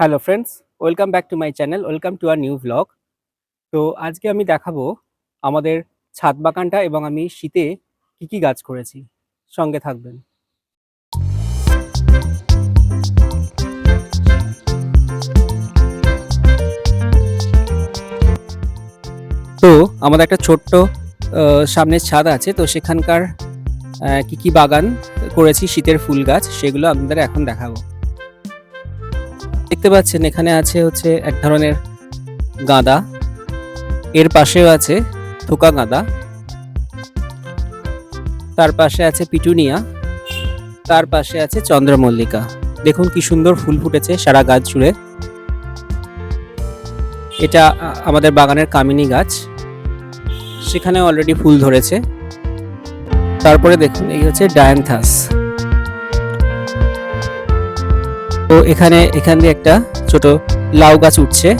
Hello friends welcome back to my channel welcome to our new vlog তো আজকে আমি দেখাবো আমাদের ছাদ বাগানটা এবং আমি শীতে কি কি গাছ করেছি। সঙ্গে থাকবেন। তো আমাদের একটা ছোট্ট সামনের ছাদ আছে। তো সেখানকার কি কি বাগান করেছি শীতের ফুল গাছ, সেগুলো আপনাদের এখন দেখাবো। দেখতে পাচ্ছেন, এখানে আছে হচ্ছে এক ধরনের গাঁদা। এর পাশেও আছে থোকা গাঁদা। তার পাশে আছে পিটুনিয়া। তার পাশে আছে চন্দ্রমল্লিকা। দেখুন কি সুন্দর ফুল ফুটেছে সারা গাছ জুড়ে। এটা আমাদের বাগানের কামিনী গাছ। সেখানে অলরেডি ফুল ধরেছে। তারপরে দেখুন, এই হচ্ছে ডায়ান্থাস। তো এখানে, এখান দিয়ে একটা ছোট লাউ গাছ উঠছে।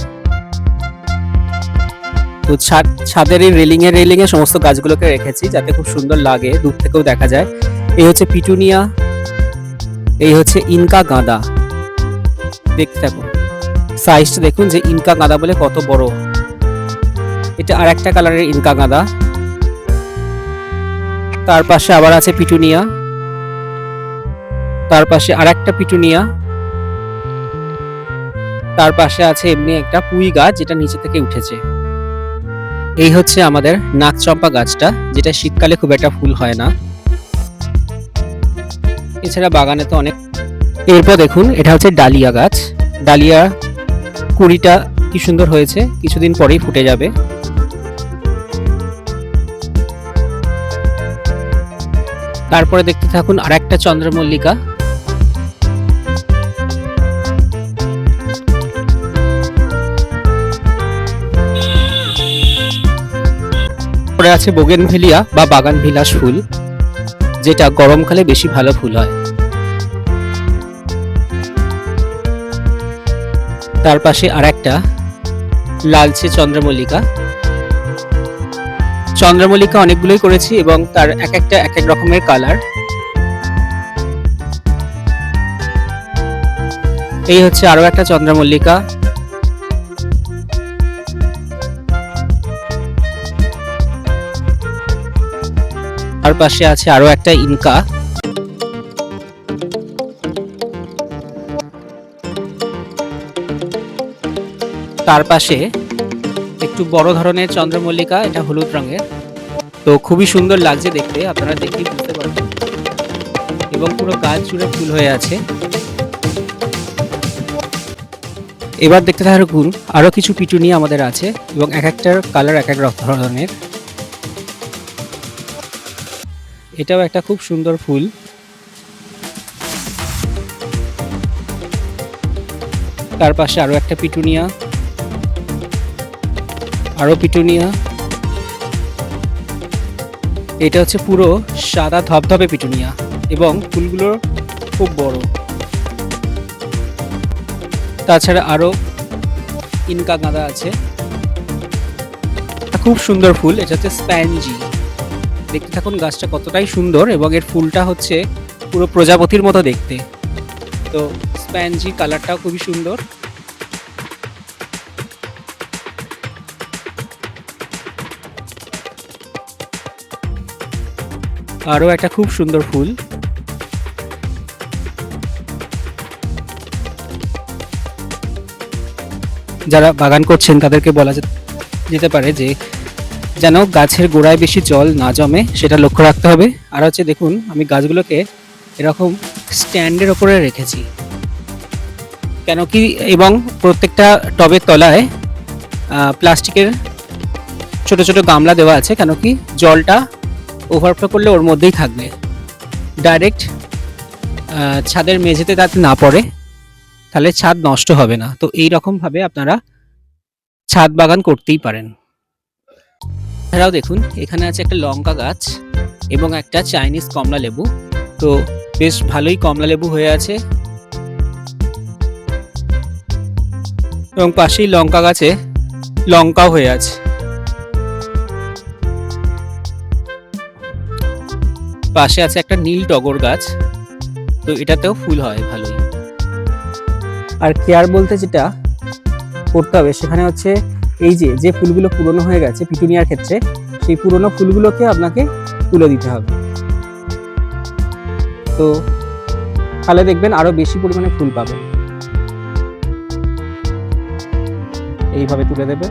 তো ছাদ, ছাদের এই রেলিং এ রেলিং এ সমস্ত গাছগুলোকে রেখেছি যাতে খুব সুন্দর লাগে, দূর থেকেও দেখা যায়। এই হচ্ছে পিটুনিয়া, এই হচ্ছে ইনকা গাঁদা। দেখতে থাকুন। সাইজটা দেখুন যে ইনকা গাঁদা বলে কত বড়। এটা আর একটা কালারের ইনকা গাঁদা। তার পাশে আবার আছে পিটুনিয়া। তার পাশে আর একটা পিটুনিয়া। তার পাশে আছে এমনি একটা পুঁই গাছ যেটা নিচে থেকে উঠেছে। এই হচ্ছে আমাদের নাকচম্পা গাছটা, যেটা শীতকালে খুব একটা ফুল হয় না। এছাড়া বাগানে তো অনেক এরপর দেখুন, এটা হচ্ছে ডালিয়া গাছ। ডালিয়া কুড়িটা কি সুন্দর হয়েছে, কিছুদিন পরেই ফুটে যাবে। তারপরে দেখতে থাকুন আর একটা চন্দ্রমল্লিকা। পরে আছে বোগেনভেলিয়া বা বাগান বিলাস ফুল, যেটা গরমকালে বেশি ভালো ফুল হয়। তার পাশে আর একটা লালচে চন্দ্রমল্লিকা। চন্দ্রমল্লিকা অনেকগুলোই করেছি এবং তার এক একটা এক এক রকমের কালার। এই হচ্ছে আরও একটা চন্দ্রমল্লিকা। তার পাশে আছে আরও একটা ইনকা। তার পাশে একটু বড় ধরনের চন্দ্রমল্লিকা, এটা হলুদ রঙের। তো খুবই সুন্দর লাগছে দেখতে, আপনারা দেখেই বুঝতে পারবেন। এবং পুরো গাছ জুড়ে ফুল হয়ে আছে। এবার দেখতে থাকুন, আরও কিছু পিটুনি আমাদের আছে, এবং এক একটার কালার এক এক ধরনের। এটাও একটা খুব সুন্দর ফুল। তার পাশে আরও একটা পিটুনিয়া। আরও পিটুনিয়া। এটা হচ্ছে পুরো সাদা ধবধবে পিটুনিয়া এবং ফুলগুলো খুব বড়। তাছাড়া আরও ইনকা গাঁদা আছে। খুব সুন্দর ফুল, এটা হচ্ছে স্প্যানজি। দেখতে থাকুন গাছটা কতটাই সুন্দর এবং এর ফুলটা হচ্ছে পুরো প্রজাপতির মতো দেখতে। তো স্প্যানজি কালারটাও খুবই সুন্দর। আরও একটা খুব সুন্দর ফুল। যারা বাগান করছেন তাদেরকে বলা যেতে পারে যে যেন গাছের গোড়ায় বেশি জল না জমে, সেটা লক্ষ্য রাখতে হবে। আর হচ্ছে দেখুন, আমি গাছগুলোকে এরকম স্ট্যান্ডের ওপরে রেখেছি। কেন কি এবং প্রত্যেকটা টবের তলায় প্লাস্টিকের ছোট ছোট গামলা দেওয়া আছে, কেন কি জলটা ওভারফ্লো করলে ওর মধ্যেই থাকবে। ডাইরেক্ট ছাদের মেঝেতে তাতে না পড়ে, তাহলে ছাদ নষ্ট হবে না। তো এই রকম ভাবে আপনারা ছাদ বাগান করতেই পারেন। এছাড়াও দেখুন, এখানে আছে একটা লঙ্কা গাছ এবং একটা চাইনিজ কমলা লেবু। তো বেশ ভালোই কমলা লেবু হয়ে আছে। এবং পাশেই লঙ্কা গাছে লঙ্কাও হয়ে আছে। পাশে আছে একটা নীল টগর গাছ। তো এটাতেও ফুল হয় ভালোই। আর কেয়ার বলতে যেটা করতে হবে, সেখানে হচ্ছে এই যে যে ফুলগুলো পুরনো হয়ে গেছে পিটুনিয়ার ক্ষেত্রে, সেই পুরনো ফুলগুলোকে আপনাকে তুলে দিতে হবে। তো তাহলে দেখবেন আরও বেশি পরিমাণে ফুল পাবেন। এইভাবে তুলে দেবেন।